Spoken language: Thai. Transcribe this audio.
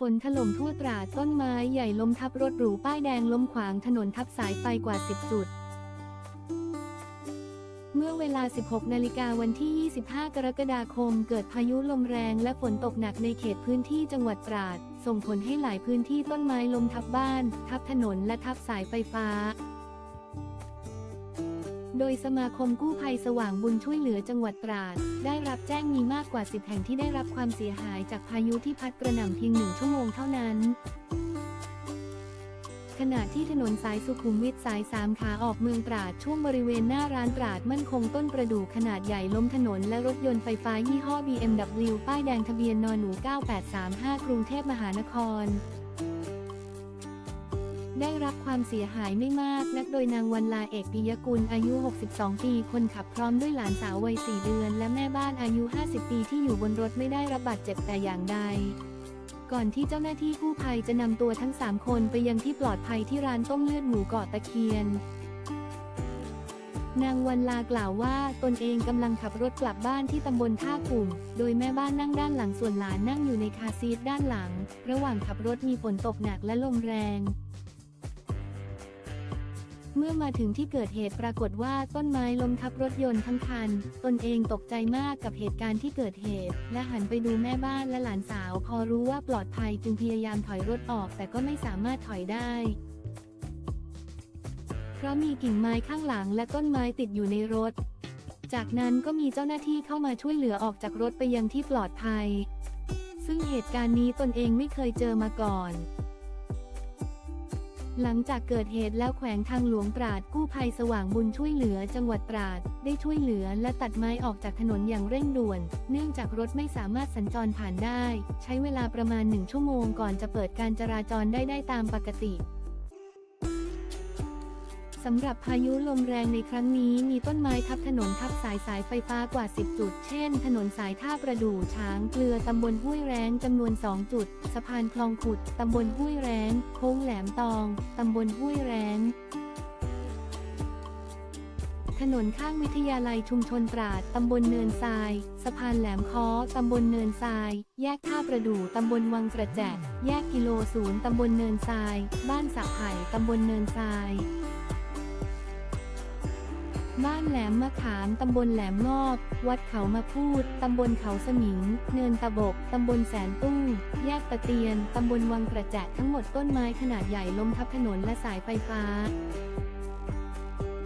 ฝนถล่มทั่วตราดต้นไม้ใหญ่ล้มทับรถหรูป้ายแดงล้มขวางถนนทับสายไฟกว่า 10 จุด เมื่อเวลา 16 นาฬิกาวันที่ 25 กรกฎาคม เกิดพายุลมแรงและฝนตกหนักในเขตพื้นที่จังหวัดตราด ส่งผลให้หลายพื้นที่ต้นไม้ล้มทับบ้าน ทับถนนและทับสายไฟฟ้า โดยสมาคมกู้ภัยสว่างบุญช่วยเหลือจังหวัดตราด ได้รับแจ้งมีมากกว่า 10 แห่งที่ได้รับความเสียหายจากพายุที่พัดกระหน่ำเพียงหนึ่งชั่วโมงเท่านั้นขณะที่ถนนสายสุขุมวิทสาย 3 ขาออกเมืองตราดช่วงบริเวณหน้าร้านตราดมั่นคงต้นประดู่ขนาดใหญ่ล้มถนนและรถยนต์ไฟฟ้ายี่ห้อ BMW ป้ายแดงทะเบียนนหนู 9835 กรุงเทพมหานคร ได้รับความเสียหายไม่มากนักโดยนางวันลาเอกปิยกุลอายุ 62 ปี คนขับพร้อมด้วยหลานสาววัย 4 เดือน และแม่บ้านอายุ 50 ปีที่อยู่บนรถไม่ได้รับบาดเจ็บแต่อย่างใด ก่อนที่เจ้าหน้าที่กู้ภัยจะนำตัวทั้ง 3 คนไปยังที่ปลอดภัยที่ร้านต้มเลือดหมูเกาะตะเคียนนางวันลากล่าวว่าตนเองกำลังขับรถกลับบ้านที่ตำบลท่ากลุ่ม โดยแม่บ้านนั่งด้านหลังส่วนหลานนั่งอยู่ในคาซีทด้านหลัง ระหว่างขับรถมีฝนตกหนักและลมแรง เมื่อมาถึงที่เกิดเหตุปรากฏว่าต้นไม้ล้มทับรถยนต์ทั้งคัน ตนเองตกใจมากกับเหตุการณ์ที่เกิดเหตุ และหันไปดูแม่บ้านและหลานสาว พอรู้ว่าปลอดภัยจึงพยายามถอยรถออกแต่ก็ไม่สามารถถอยได้ เพราะมีกิ่งไม้ข้างหลังและต้นไม้ติดอยู่ในรถ จากนั้นก็มีเจ้าหน้าที่เข้ามาช่วยเหลือออกจากรถไปยังที่ปลอดภัย ซึ่งเหตุการณ์นี้ตนเองไม่เคยเจอมาก่อน หลังจากเกิดเหตุแล้วแขวงทางหลวงปราดกู้ภัยสว่างบุญช่วยเหลือจังหวัดตราด ได้ช่วยเหลือและตัดไม้ออกจากถนนอย่างเร่งด่วน เนื่องจากรถไม่สามารถสัญจรผ่านได้ ใช้เวลาประมาณหนึ่งชั่วโมงก่อนจะเปิดการจราจรได้ได้ตามปกติ สำหรับพายุลมแรงในครั้งนี้มีต้นไม้ทับถนนทับสายสายไฟฟ้ากว่า 10 จุด เช่น ถนนสายท่าประดู่ช้างเกลือตำบลห้วยแรงจำนวน 2 จุด สะพานคลองขุดตำบลห้วยแรงโค้งแหลมตองตำบลห้วยแรงถนนข้างวิทยาลัยชุมชนตราด ตำบลเนินทราย สะพานแหลมค้อ ตำบลเนินทราย แยกท่าประดู่ ตำบลวังกระแจกแยกกิโลศูนย์ ตำบลเนินทราย บ้านสักไผ่ตำบลเนินทราย บ้านแหลมมะขาม ตำบลแหลมงอบ วัดเขามาพูด ตำบลเขาสมิง เนินตะบก ตำบลแสนตุ้ง แยกตะเตียน ตำบลวังกระแจกทั้งหมดต้นไม้ขนาดใหญ่ล้มทับถนนและสายไฟฟ้า